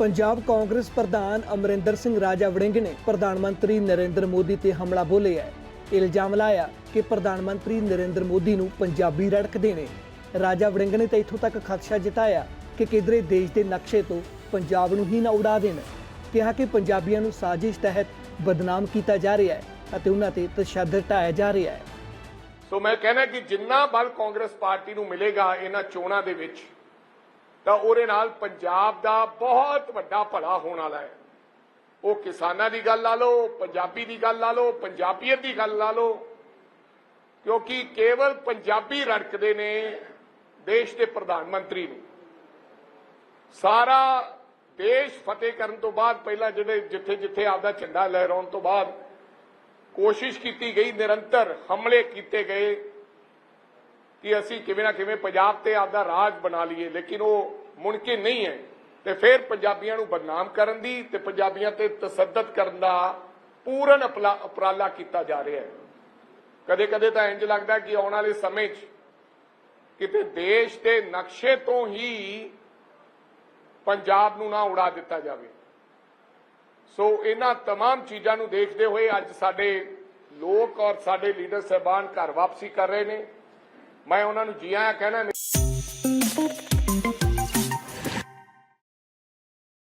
ਪੰਜਾਬ ਕਾਂਗਰਸ ਪ੍ਰਧਾਨ ਅਮਰਿੰਦਰ ਸਿੰਘ ਰਾਜਾ ਵੜਿੰਗ ਨੇ ਪ੍ਰਧਾਨ ਮੰਤਰੀ ਨਰਿੰਦਰ ਮੋਦੀ ਤੇ ਹਮਲਾ ਬੋਲਿਆ ਹੈ ਇਲਜ਼ਾਮ ਲਾਇਆ ਕਿ ਪ੍ਰਧਾਨ ਮੰਤਰੀ ਨਰਿੰਦਰ ਮੋਦੀ ਨੂੰ ਪੰਜਾਬੀ ਰੜਕਦੇ ਨੇ। ਰਾਜਾ ਵੜਿੰਗ ਨੇ ਤਾਂ ਇੱਥੋਂ ਤੱਕ ਖਦਸ਼ਾ ਜਤਾਇਆ ਕਿ ਕਿਧਰੇ ਦੇਸ਼ ਦੇ ਨਕਸ਼ੇ ਤੋਂ ਪੰਜਾਬ ਨੂੰ ਹੀ ਨਾ ਉਡਾ ਦੇਣ। ਕਿਹਾ ਕਿ ਪੰਜਾਬੀਆਂ ਨੂੰ ਸਾਜ਼ਿਸ਼ ਤਹਿਤ ਬਦਨਾਮ ਕੀਤਾ ਜਾ ਰਿਹਾ ਹੈ ਅਤੇ ਉਹਨਾਂ ਤੇ ਤਸ਼ੱਦਦ ਢਾਇਆ ਜਾ ਰਿਹਾ ਹੈ। ਸੋ ਮੈਂ ਕਹਿੰਦਾ ਕਿ ਜਿੰਨਾ ਬਲ ਕਾਂਗਰਸ ਪਾਰਟੀ ਨੂੰ ਮਿਲੇਗਾ ਇਹਨਾਂ ਚੋਣਾਂ ਦੇ ਵਿੱਚ ਤਾਂ ਉਹਦੇ ਨਾਲ ਪੰਜਾਬ ਦਾ ਬਹੁਤ ਵੱਡਾ ਭਲਾ ਹੋਣ ਵਾਲਾ ਹੈ। ਉਹ ਕਿਸਾਨਾਂ ਦੀ ਗੱਲ ਲਾ ਲਓ, ਪੰਜਾਬੀ ਦੀ ਗੱਲ ਲਾ ਲਓ, ਪੰਜਾਬੀਅਤ ਦੀ ਗੱਲ ਲਾ ਲਓ, ਕਿਉਂਕਿ ਕੇਵਲ ਪੰਜਾਬੀ ਰੜਕਦੇ ਨੇ ਦੇਸ਼ ਦੇ ਪ੍ਰਧਾਨ ਮੰਤਰੀ ਨੂੰ। ਸਾਰਾ ਦੇਸ਼ ਫਤਿਹ ਕਰਨ ਤੋਂ ਬਾਅਦ ਪਹਿਲਾਂ ਜਿਹੜੇ ਜਿੱਥੇ ਜਿੱਥੇ ਆਪਦਾ ਝੰਡਾ ਲਹਿਰਾਉਣ ਤੋਂ ਬਾਅਦ ਕੋਸ਼ਿਸ਼ ਕੀਤੀ ਗਈ, ਨਿਰੰਤਰ ਹਮਲੇ ਕੀਤੇ ਗਏ। ਕਿ ਅਸੀਂ ਕਿਵੇਂ ਨਾ ਕਿਵੇਂ ਪੰਜਾਬ ਤੇ ਆਪਦਾ ਰਾਜ ਬਣਾ ਲਈਏ ਲੇਕਿਨ ਉਹ ਮੁਮਕਿਨ ਨਹੀਂ ਹੈ ਤੇ ਫਿਰ ਪੰਜਾਬੀਆਂ ਨੂੰ ਬਦਨਾਮ ਕਰਨ ਦੀ ਤੇ ਪੰਜਾਬੀਆਂ ਤੇ ਤਸੱਦਦ ਕਰਨ ਦਾ ਪੂਰਨ ਅਪਲਾ- ਉਪਰਾਲਾ ਕੀਤਾ ਜਾ ਰਿਹਾ ਹੈ ਕਦੇ ਕਦੇ ਤਾਂ ਇੰਜ ਲੱਗਦਾ ਕਿ ਆਉਣ ਵਾਲੇ ਸਮੇਂ 'ਚ ਕਿਤੇ ਦੇਸ਼ ਦੇ ਨਕਸ਼ੇ ਤੋਂ ਹੀ ਪੰਜਾਬ ਨੂੰ ਨਾ ਉਡਾ ਦਿੱਤਾ ਜਾਵੇ ਸੋ ਇਹਨਾਂ तमाम ਚੀਜ਼ਾਂ ਨੂੰ ਦੇਖਦੇ ਹੋਏ ਅੱਜ ਸਾਡੇ ਲੋਕ ਔਰ ਸਾਡੇ ਲੀਡਰ ਸਹਿਬਾਨ ਘਰ ਵਾਪਸੀ ਕਰ ਰਹੇ ਨੇ ਮੈਂ ਉਹਨਾਂ ਨੂੰ ਜੀ ਆਇਆਂ ਕਹਿਣਾ